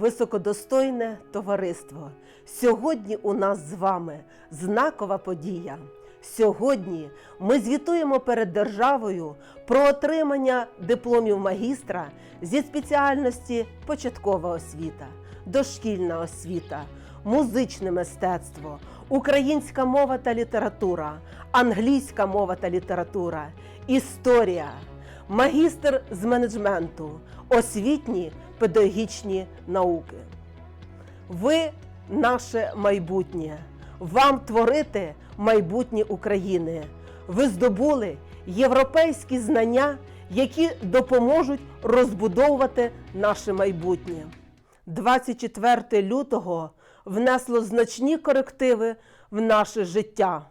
Високодостойне товариство. Сьогодні у нас з вами знакова подія. Сьогодні ми звітуємо перед державою про отримання дипломів магістра зі спеціальності початкова освіта, дошкільна освіта, музичне мистецтво, українська мова та література, англійська мова та література, історія, магістр з менеджменту, освітні педагогічні науки. Ви наше майбутнє. Вам творити майбутнє України. Ви здобули європейські знання, які допоможуть розбудовувати наше майбутнє. 24 лютого внесло значні корективи в наше життя,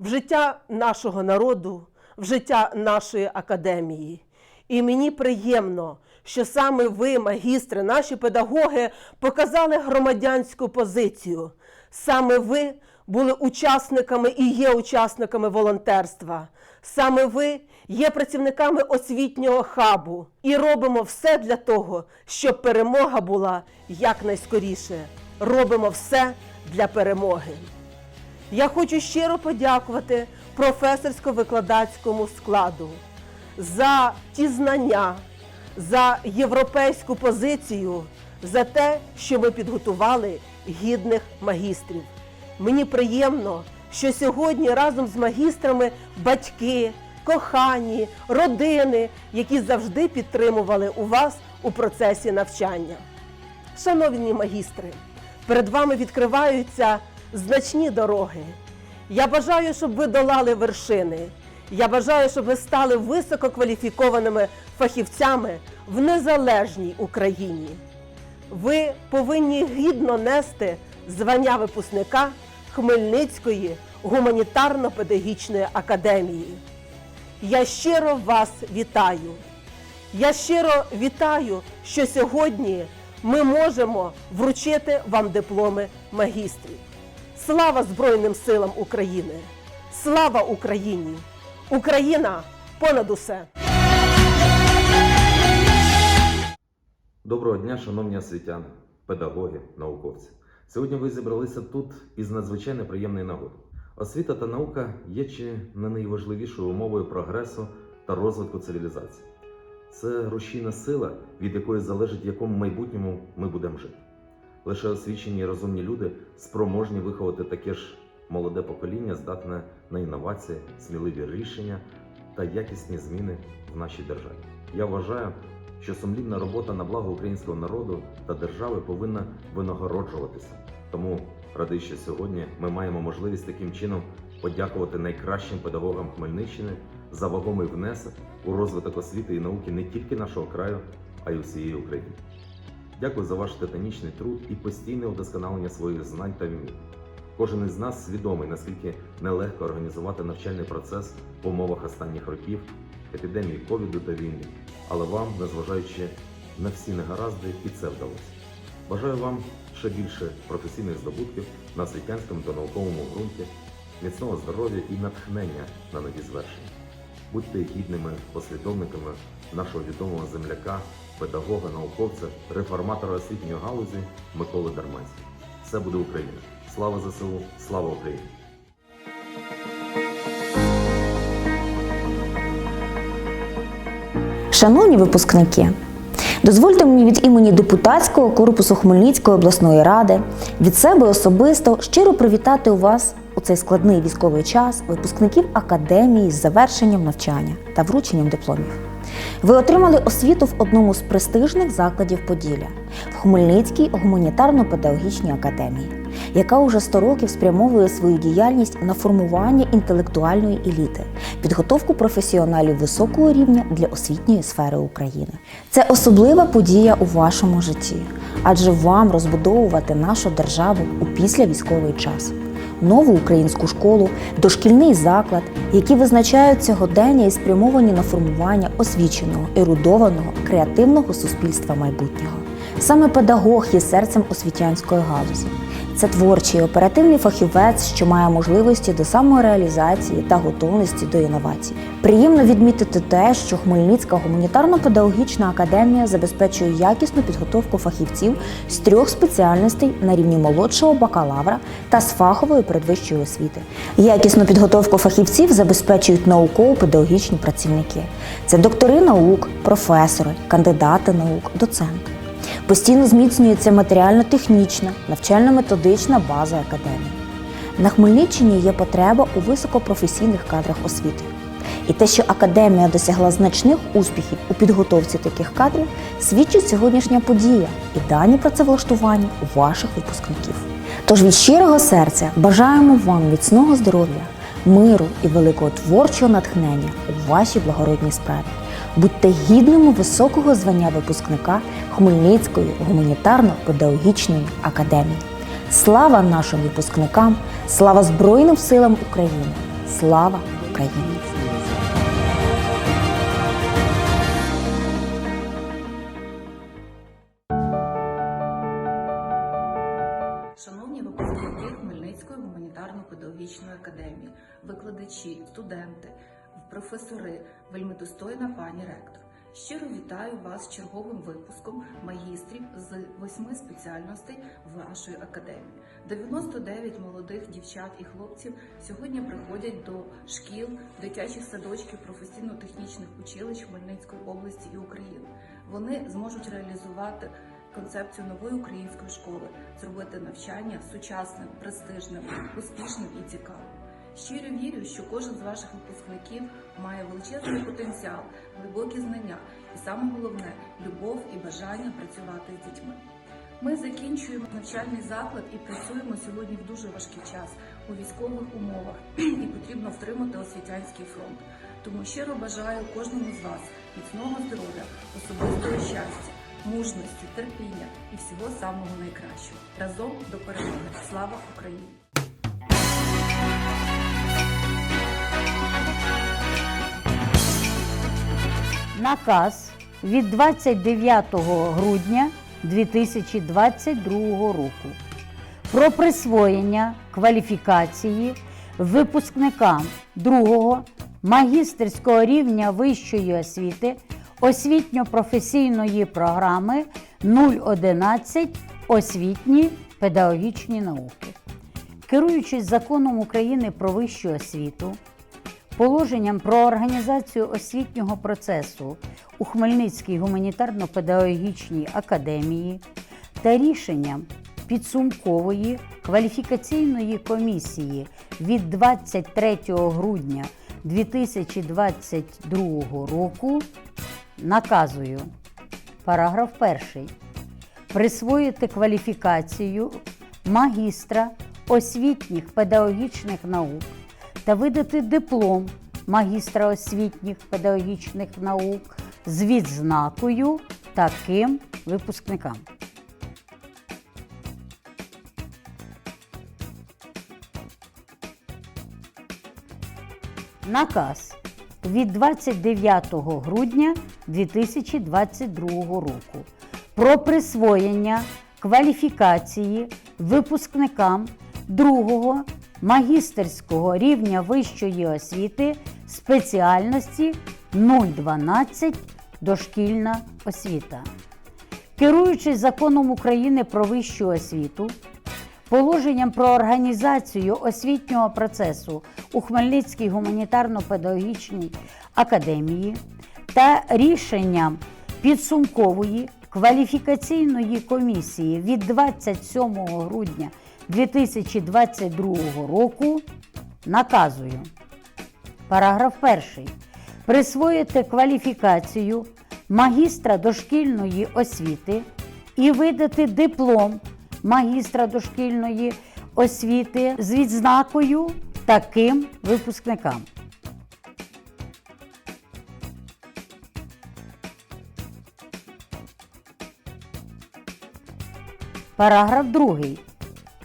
в життя нашого народу, в життя нашої академії. І мені приємно, що саме ви, магістри, наші педагоги, показали громадянську позицію. Саме ви були учасниками і є учасниками волонтерства. Саме ви є працівниками освітнього хабу і робимо все для того, щоб перемога була якнайскоріше. Робимо все для перемоги. Я хочу щиро подякувати професорсько-викладацькому складу за ті знання, за європейську позицію, за те, що ми підготували гідних магістрів. Мені приємно, що сьогодні разом з магістрами батьки, кохані, родини, які завжди підтримували у вас у процесі навчання. Шановні магістри, перед вами відкриваються значні дороги. Я бажаю, щоб ви долали вершини. Я бажаю, щоб ви стали висококваліфікованими фахівцями в незалежній Україні. Ви повинні гідно нести звання випускника Хмельницької гуманітарно-педагогічної академії. Я щиро вас вітаю. Я щиро вітаю, що сьогодні ми можемо вручити вам дипломи магістрів. Слава Збройним силам України! Слава Україні! Україна понад усе! Доброго дня, шановні освітяни, педагоги, науковці. Сьогодні ви зібралися тут із надзвичайно приємної нагоди. Освіта та наука є чи не найважливішою умовою прогресу та розвитку цивілізації. Це рушійна сила, від якої залежить, в якому майбутньому ми будемо жити. Лише освічені і розумні люди спроможні виховати таке ж молоде покоління, здатне на інновації, сміливі рішення та якісні зміни в нашій державі. Я вважаю, що сумлінна робота на благо українського народу та держави повинна винагороджуватися. Тому радий, що сьогодні ми маємо можливість таким чином подякувати найкращим педагогам Хмельниччини за вагомий внесок у розвиток освіти і науки не тільки нашого краю, а й усієї України. Дякую за ваш титанічний труд і постійне удосконалення своїх знань та вмінь. Кожен із нас свідомий, наскільки нелегко організувати навчальний процес в умовах останніх років, епідемії ковіду та війни. Але вам, незважаючи на всі негаразди, і це вдалося. Бажаю вам ще більше професійних здобутків на освітянському та науковому ґрунті, міцного здоров'я і натхнення на нові звершення. Будьте гідними послідовниками нашого відомого земляка, педагога, науковця, реформатора освітньої галузі Миколи Дарманського. Все буде Україна! Слава ЗСУ! Слава Україні! Шановні випускники, дозвольте мені від імені депутатського корпусу Хмельницької обласної ради від себе особисто щиро привітати у вас у цей складний військовий час випускників академії з завершенням навчання та врученням дипломів. Ви отримали освіту в одному з престижних закладів Поділля в Хмельницькій гуманітарно-педагогічній академії, яка уже 100 років спрямовує свою діяльність на формування інтелектуальної еліти, підготовку професіоналів високого рівня для освітньої сфери України. Це особлива подія у вашому житті, адже вам розбудовувати нашу державу у післявійськовий час. Нову українську школу, дошкільний заклад, які визначають годення і спрямовані на формування освіченого, ерудованого, креативного суспільства майбутнього. Саме педагог є серцем освітянської галузі. Це творчий оперативний фахівець, що має можливості до самореалізації та готовності до інновацій. Приємно відмітити те, що Хмельницька гуманітарно-педагогічна академія забезпечує якісну підготовку фахівців з трьох спеціальностей на рівні молодшого бакалавра та з фахової передвищої освіти. Якісну підготовку фахівців забезпечують науково-педагогічні працівники. Це доктори наук, професори, кандидати наук, доценти. Постійно зміцнюється матеріально-технічна, навчально-методична база академії. На Хмельниччині є потреба у високопрофесійних кадрах освіти. І те, що академія досягла значних успіхів у підготовці таких кадрів, свідчить сьогоднішня подія і дані працевлаштування ваших випускників. Тож від щирого серця бажаємо вам міцного здоров'я, миру і великого творчого натхнення у вашій благородній справі. Будьте гідними високого звання випускника Хмельницької гуманітарно-педагогічної академії. Слава нашим випускникам! Слава Збройним силам України! Слава Україні! Шановні випускники Хмельницької гуманітарно-педагогічної академії, викладачі, студенти, професори, вельмидостойна пані ректор. Щиро вітаю вас з черговим випуском магістрів з восьми спеціальностей вашої академії. 99 молодих дівчат і хлопців сьогодні приходять до шкіл, дитячих садочків, професійно-технічних училищ Хмельницької області і України. Вони зможуть реалізувати концепцію нової української школи, зробити навчання сучасним, престижним, успішним і цікавим. Щиро вірю, що кожен з ваших випускників має величезний потенціал, глибокі знання і саме головне любов і бажання працювати з дітьми. Ми закінчуємо навчальний заклад і працюємо сьогодні в дуже важкий час у військових умовах, і потрібно втримати освітянський фронт. Тому щиро бажаю кожному з вас міцного здоров'я, особистого щастя, мужності, терпіння і всього самого найкращого. Разом до перемоги. Слава Україні! Наказ від 29 грудня 2022 року про присвоєння кваліфікації випускникам другого магістерського рівня вищої освіти освітньо-професійної програми 011 освітні педагогічні науки. Керуючись законом України про вищу освіту, положенням про організацію освітнього процесу у Хмельницькій гуманітарно-педагогічній академії та рішенням підсумкової кваліфікаційної комісії від 23 грудня 2022 року наказую параграф 1 присвоїти кваліфікацію магістра освітніх педагогічних наук та видати диплом магістра освітніх педагогічних наук з відзнакою таким випускникам. Наказ від 29 грудня 2022 року про присвоєння кваліфікації випускникам другого магістерського рівня вищої освіти спеціальності 012 дошкільна освіта. Керуючись законом України про вищу освіту, положенням про організацію освітнього процесу у Хмельницькій гуманітарно-педагогічній академії та рішенням підсумкової кваліфікаційної комісії від 27 грудня 2022 року наказую. Параграф 1. Присвоїти кваліфікацію магістра дошкільної освіти і видати диплом магістра дошкільної освіти з відзнакою таким випускникам. Параграф 2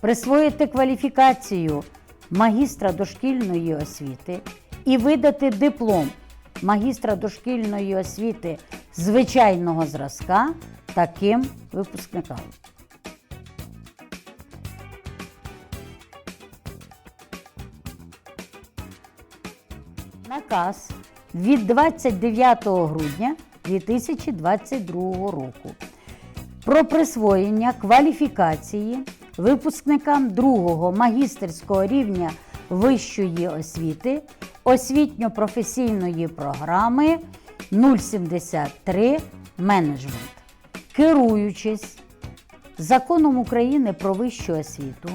присвоїти кваліфікацію магістра дошкільної освіти і видати диплом магістра дошкільної освіти звичайного зразка таким випускникам. Наказ від 29 грудня 2022 року про присвоєння кваліфікації випускникам другого магістерського рівня вищої освіти освітньо-професійної програми 073 менеджмент. Керуючись законом України про вищу освіту,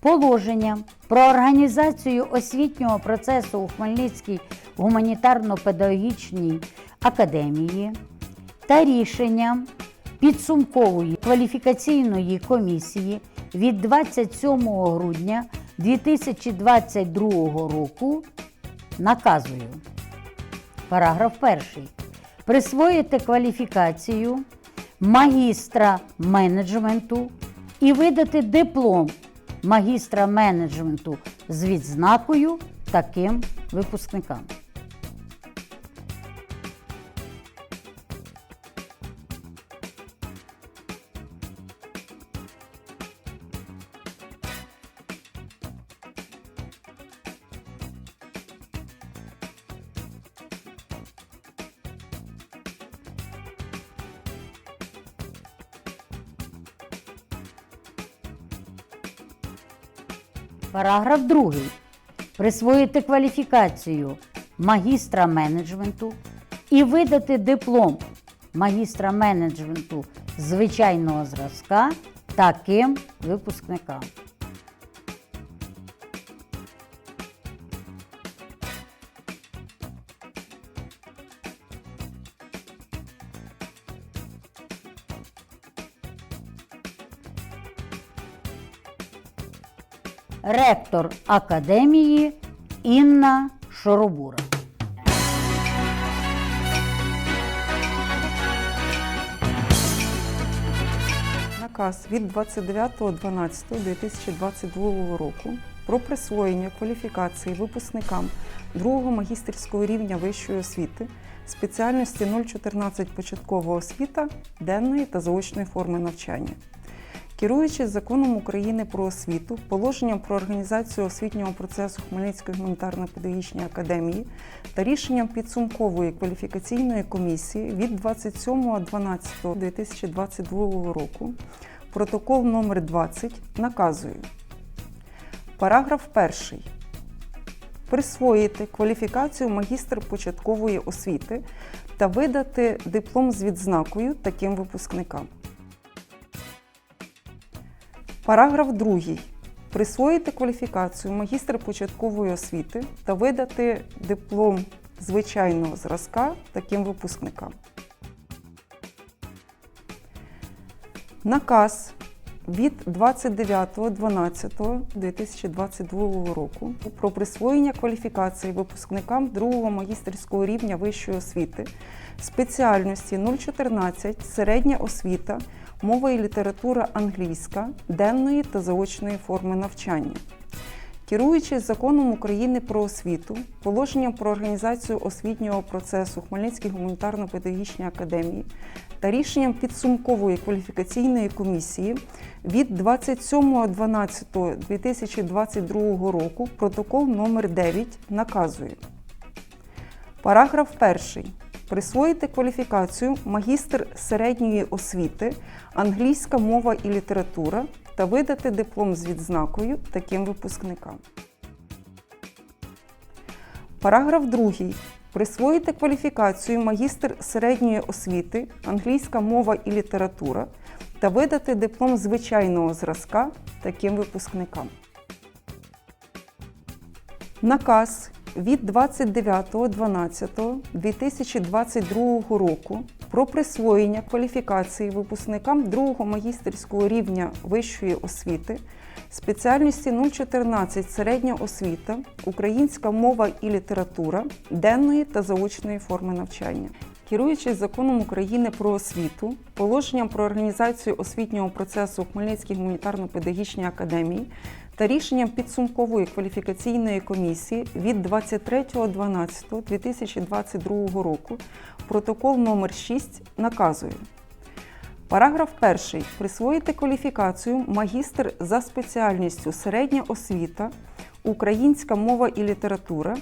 положенням про організацію освітнього процесу у Хмельницькій гуманітарно-педагогічній академії та рішенням підсумкової кваліфікаційної комісії від 27 грудня 2022 року наказую. Параграф 1. Присвоїти кваліфікацію магістра менеджменту і видати диплом магістра менеджменту з відзнакою таким випускникам. Параграф 2. Присвоїти кваліфікацію магістра менеджменту і видати диплом магістра менеджменту звичайного зразка таким випускникам. Ректор академії Інна Шоробура. Наказ від 29.12.2022 року про присвоєння кваліфікації випускникам другого магістерського рівня вищої освіти спеціальності 014 початкова освіта денної та заочної форми навчання. Керуючись законом України про освіту, положенням про організацію освітнього процесу Хмельницької гуманітарно-педагогічної академії та рішенням підсумкової кваліфікаційної комісії від 27.12.2022 року, протокол номер 20 наказую. Параграф 1. Присвоїти кваліфікацію магістр початкової освіти та видати диплом з відзнакою таким випускникам. Параграф 2. Присвоїти кваліфікацію магістр початкової освіти та видати диплом звичайного зразка таким випускникам. Наказ від 29.12.2022 року про присвоєння кваліфікації випускникам другого магістерського рівня вищої освіти спеціальності 014 середня освіта мова і література англійська денної та заочної форми навчання. Керуючись законом України про освіту, положенням про організацію освітнього процесу Хмельницькій гуманітарно-педагогічній академії та рішенням підсумкової кваліфікаційної комісії від 27.12.2022 року протокол номер 9 наказує. Параграф 1. Присвоїти кваліфікацію магістр середньої освіти, англійська мова і література та видати диплом з відзнакою таким випускникам. Параграф 2. Присвоїти кваліфікацію магістр середньої освіти, англійська мова і література та видати диплом звичайного зразка таким випускникам. Наказ від 29.12.2022 року про присвоєння кваліфікації випускникам другого магістерського рівня вищої освіти спеціальності 014 середня освіта, українська мова і література денної та заочної форми навчання. Керуючись законом України про освіту, положенням про організацію освітнього процесу Хмельницькій гуманітарно-педагогічній академії та рішенням підсумкової кваліфікаційної комісії від 23.12.2022 року протокол номер 6 наказує. Параграф 1. Присвоїти кваліфікацію магістр за спеціальністю середня освіта, українська мова і література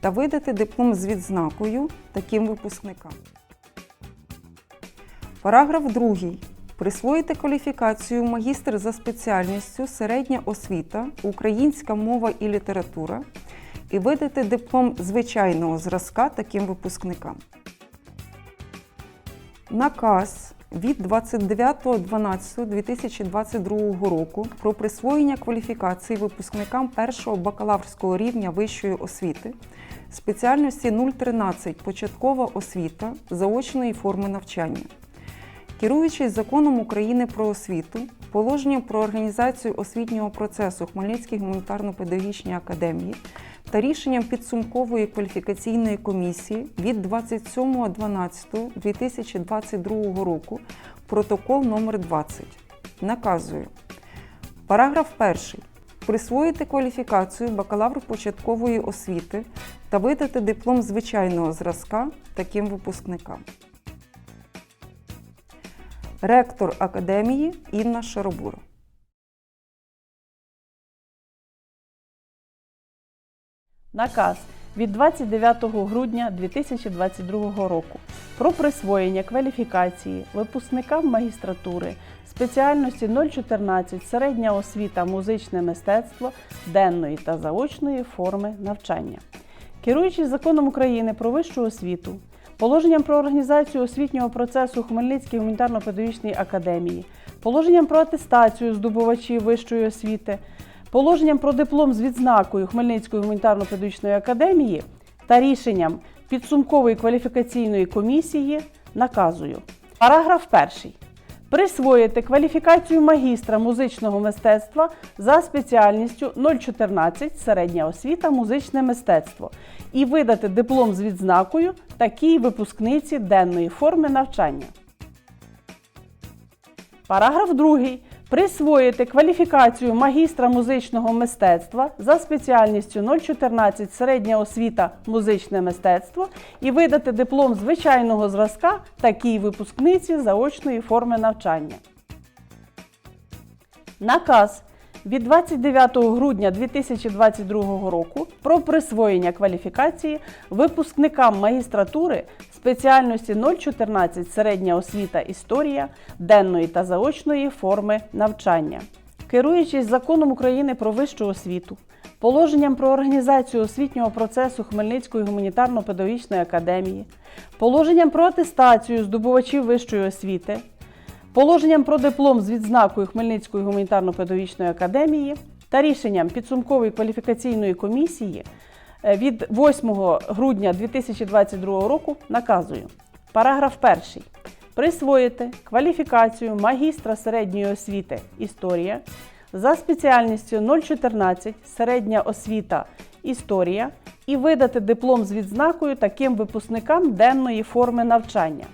та видати диплом з відзнакою таким випускникам. Параграф 2. Присвоїти кваліфікацію магістр за спеціальністю середня освіта, українська мова і література і видати диплом звичайного зразка таким випускникам. Наказ від 29.12.2022 року про присвоєння кваліфікації випускникам першого бакалаврського рівня вищої освіти спеціальності 013 початкова освіта заочної форми навчання. Керуючись законом України про освіту, положенням про організацію освітнього процесу Хмельницькій гуманітарно-педагогічній академії та рішенням підсумкової кваліфікаційної комісії від 27.12.2022 року протокол номер 20 наказую. Параграф 1. Присвоїти кваліфікацію бакалавр початкової освіти та видати диплом звичайного зразка таким випускникам. Ректор академії Інна Шаробура. Наказ від 29 грудня 2022 року про присвоєння кваліфікації випускникам магістратури спеціальності 014 середня освіта музичне мистецтво денної та заочної форми навчання. Керуючись законом України про вищу освіту, положенням про організацію освітнього процесу Хмельницькій гуманітарно-педагогічній академії, положенням про атестацію здобувачів вищої освіти, положенням про диплом з відзнакою Хмельницької гуманітарно-педагогічної академії та рішенням підсумкової кваліфікаційної комісії наказую. Параграф 1. Присвоїти кваліфікацію магістра музичного мистецтва за спеціальністю 014 середня освіта музичне мистецтво і видати диплом з відзнакою такій випускниці денної форми навчання. Параграф 2. Присвоїти кваліфікацію магістра музичного мистецтва за спеціальністю 014 середня освіта музичне мистецтво і видати диплом звичайного зразка такій випускниці заочної форми навчання. Наказ від 29 грудня 2022 року про присвоєння кваліфікації випускникам магістратури спеціальності 014 середня освіта історія денної та заочної форми навчання. Керуючись законом України про вищу освіту, положенням про організацію освітнього процесу Хмельницької гуманітарно-педагогічної академії, положенням про атестацію здобувачів вищої освіти, положенням про диплом з відзнакою Хмельницької гуманітарно-педагогічної академії та рішенням підсумкової кваліфікаційної комісії е, від 8 грудня 2022 року наказую. Параграф 1. Присвоїти кваліфікацію магістра середньої освіти Історія за спеціальністю 014 середня освіта Історія і видати диплом з відзнакою таким випускникам денної форми навчання.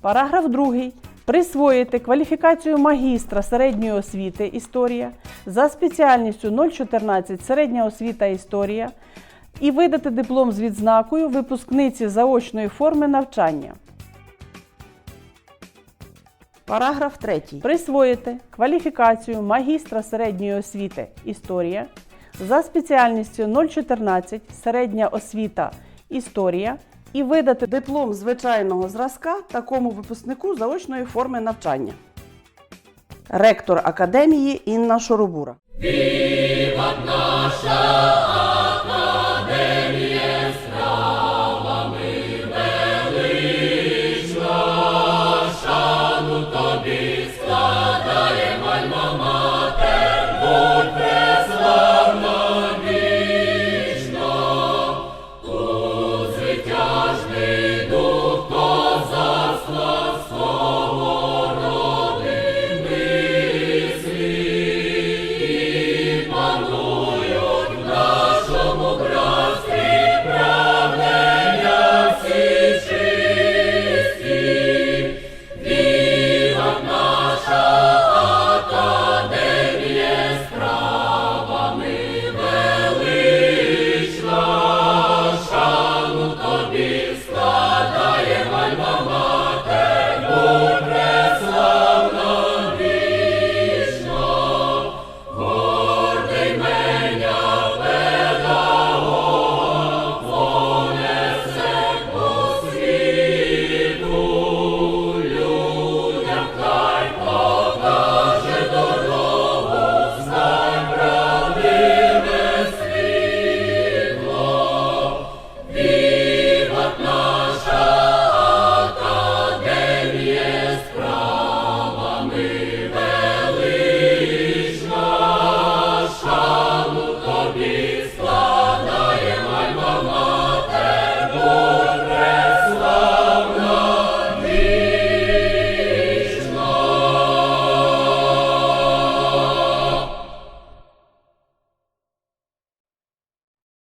Параграф 2. Присвоїти кваліфікацію магістра середньої освіти Історія за спеціальністю 014 середня освіта Історія і видати диплом з відзнакою випускниці заочної форми навчання. Параграф 3. Присвоїти кваліфікацію магістра середньої освіти Історія за спеціальністю 014 середня освіта Історія і видати диплом звичайного зразка такому випускнику заочної форми навчання. Ректор академії Інна Шоробура. Звитяжний